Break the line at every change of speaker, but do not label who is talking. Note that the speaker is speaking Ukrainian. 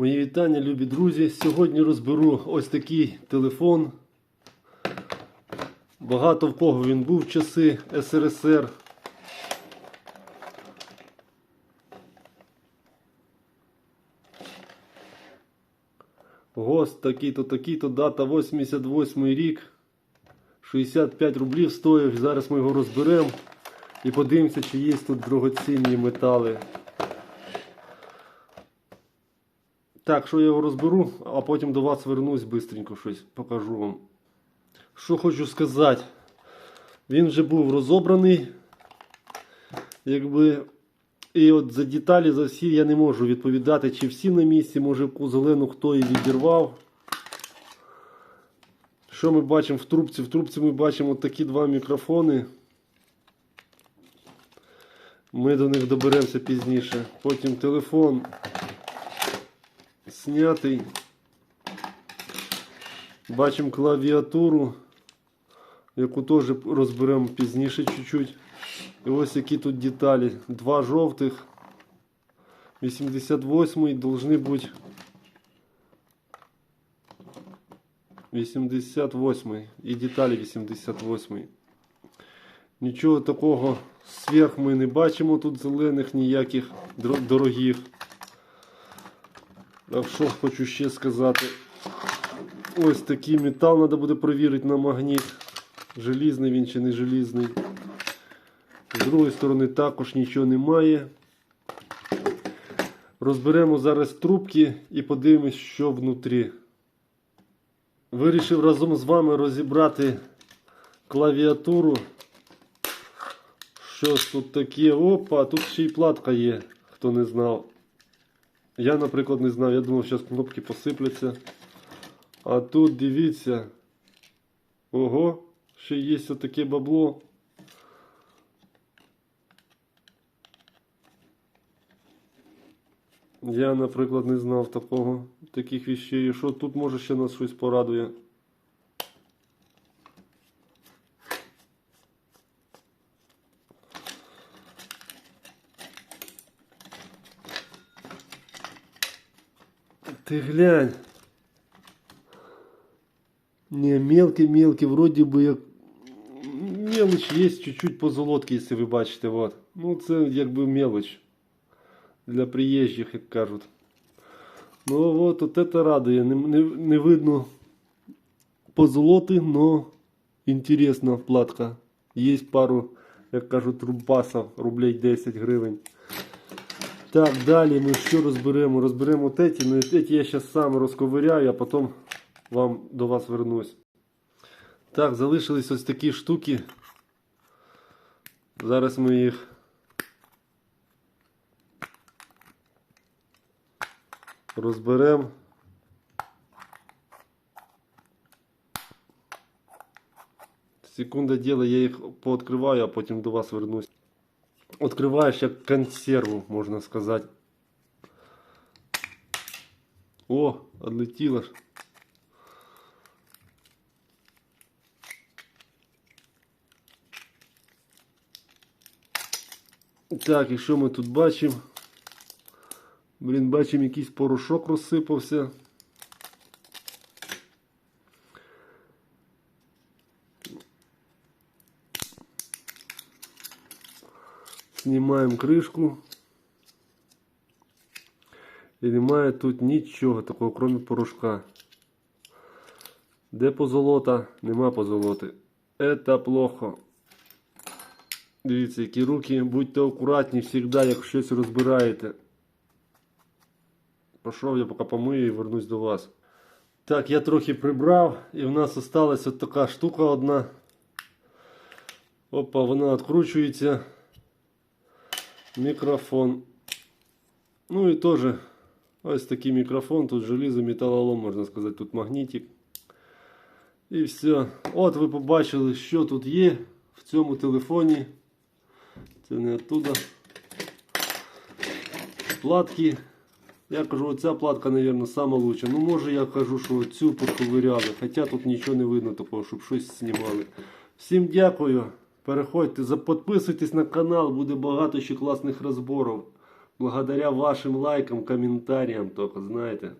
Мої вітання, любі друзі. Сьогодні розберу ось такий телефон. Багато в кого він був в часи СРСР. ГОСТ такий-то, такий-то, дата 88 рік. 65 рублів стоїв. Зараз ми його розберемо і подивимося, чи є тут дорогоцінні метали. Так, що я його розберу, а потім до вас вернусь бистренько щось покажу вам. Що хочу сказати. Він вже був розобраний. Якби. І от за деталі, за всі я не можу відповідати, чи всі на місці, може зелену хто і відірвав. Що ми бачимо в трубці? В трубці ми бачимо такі два мікрофони. Ми до них доберемося пізніше. Потім телефон знятий. Бачимо клавіатуру, яку теж розберемо пізніше чуть-чуть. І ось які тут деталі. Два жовтих. 88-й должны бути 88 і деталі 88-й. Нічого такого сверх ми не бачимо тут зелених ніяких дорогих. А що хочу ще сказати? Ось такий метал треба буде перевірити на магніт. Желізний він чи не желізний. З другої сторони також нічого немає. Розберемо зараз трубки і подивимось, що внутрі. Вирішив разом з вами розібрати клавіатуру. Що тут таке? Опа, тут ще й платка є, хто не знав. Я, наприклад, не знав. Я думав, зараз кнопки посипляться. А тут дивіться. Ого, ще є таке бабло. Я, наприклад, не знав такого, таких віщей. Що тут може ще нас щось порадує. Ты глянь. Не, мелкий-мелкий, вроде бы як... Мелочь є чуть-чуть по золотки, якщо ви бачите. Вот. Ну це якби мелочь. Для приїжджих, як кажуть. Ну от, от это радує. Не, не, не видно позолоти, но інтересна вкладка. Є пару, як кажуть, рубасів, рублей 10 гривень. Так, далі ми що розберемо? Розберемо теті. Ну і теті я зараз сам розковиряю, а потім вам до вас вернусь. Так, залишились ось такі штуки. Зараз ми їх розберемо. Секунда діла, я їх пооткриваю, а потім до вас вернусь. Откриваєш як консерву, можна сказати. О, отлетіло ж. Так, і що ми тут бачимо? Блін, бачимо, якийсь порошок розсипався. Знімаємо кришку. І немає тут нічого такого, крім порошка. Де позолота? Нема позолоти. Это плохо. Дивіться, які руки, будьте акуратні завжди, як щось розбираєте. Пішов я поки помию і вернусь до вас. Так, я трохи прибрав, і в нас осталась от така штука одна. Опа, вона відкручується. Мікрофон. Ну і теж ось такий мікрофон. Тут желізо, металолом, можна сказати, тут магнітик. І все. От ви побачили, що тут є в цьому телефоні. Це не оттуда. Платки. Я кажу, оця платка, мабуть, лучша. Ну, може я кажу, що цю поковиряли. Хоча тут нічого не видно такого, щоб щось знімали. Всім дякую. Переходьте, підписуйтесь на канал, буде багато ще класних розборів. Благодаря вашим лайкам, комментариям только, знаете.